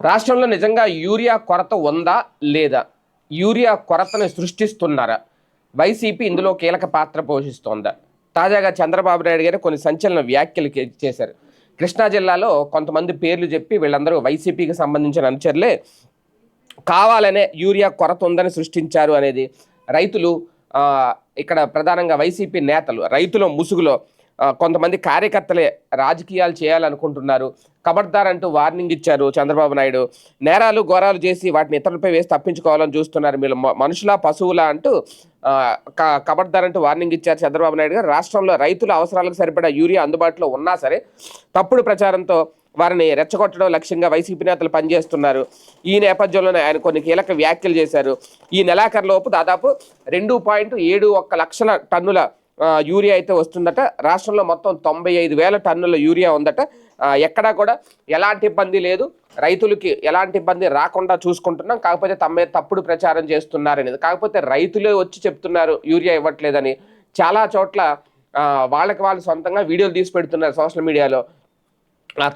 రాష్ట్రంలో నిజంగా యూరియా కొరత ఉందా లేదా? యూరియా కొరతను సృష్టిస్తున్నారా? వైసీపీ ఇందులో కీలక పాత్ర పోషిస్తోందా? తాజాగా చంద్రబాబు నాయుడు గారు కొన్ని సంచలన వ్యాఖ్యలు చేశారు. కృష్ణా జిల్లాలో కొంతమంది పేర్లు చెప్పి వీళ్ళందరూ వైసీపీకి సంబంధించిన అనుచరులే కావాలనే యూరియా కొరత ఉందని సృష్టించారు అనేది రైతులు ఇక్కడ ప్రధానంగా వైసీపీ నేతలు రైతుల ముసుగులో కొంతమంది కార్యకర్తలే రాజకీయాలు చేయాలనుకుంటున్నారు. కబర్దార్ అంటూ వార్నింగ్ ఇచ్చారు చంద్రబాబు నాయుడు. నేరాలు ఘోరాలు చేసి వాటిని ఇతరులపై వేసి తప్పించుకోవాలని చూస్తున్నారు మీరు. మనుషుల మనుషులా పశువులా అంటూ కబర్దార్ క- కబడ్దార్ అంటూ వార్నింగ్ ఇచ్చారు చంద్రబాబు నాయుడు గారు. రాష్ట్రంలో రైతుల అవసరాలకు సరిపడా యూరియా అందుబాటులో ఉన్నా సరే తప్పుడు ప్రచారంతో వారిని రెచ్చగొట్టడం లక్ష్యంగా వైసీపీ నేతలు పనిచేస్తున్నారు. ఈ నేపథ్యంలోనే ఆయన కొన్ని కీలక వ్యాఖ్యలు చేశారు. ఈ నెలాఖరులోపు దాదాపు రెండు పాయింట్ ఏడు ఒక్క లక్షల టన్నుల యూరియా అయితే వస్తుందట. రాష్ట్రంలో మొత్తం తొంభై ఐదు వేల టన్నుల యూరియా ఉందట. ఎక్కడా కూడా ఎలాంటి ఇబ్బంది లేదు. రైతులకి ఎలాంటి ఇబ్బంది రాకుండా చూసుకుంటున్నాం. కాకపోతే తమ్మే తప్పుడు ప్రచారం చేస్తున్నారనేది. కాకపోతే రైతులే వచ్చి చెప్తున్నారు యూరియా ఇవ్వట్లేదని. చాలా చోట్ల వాళ్ళకి వాళ్ళు సొంతంగా వీడియోలు తీసి పెడుతున్నారు సోషల్ మీడియాలో.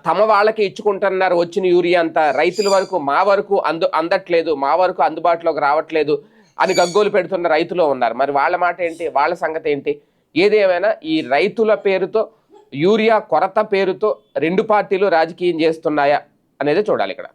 తమ వాళ్ళకి ఇచ్చుకుంటున్నారు వచ్చిన యూరియా అంతా. రైతుల వరకు మా వరకు అందు అందట్లేదు. మా వరకు అందుబాటులోకి రావట్లేదు అని గగ్గోలు పెడుతున్న రైతులు ఉన్నారు. మరి వాళ్ళ మాట ఏంటి? వాళ్ళ సంగతి ఏంటి? ఏదేమైనా ఈ రైతుల పేరుతో యూరియా కొరత పేరుతో రెండు పార్టీలు రాజకీయం చేస్తున్నాయా అనేది చూడాలి ఇక్కడ.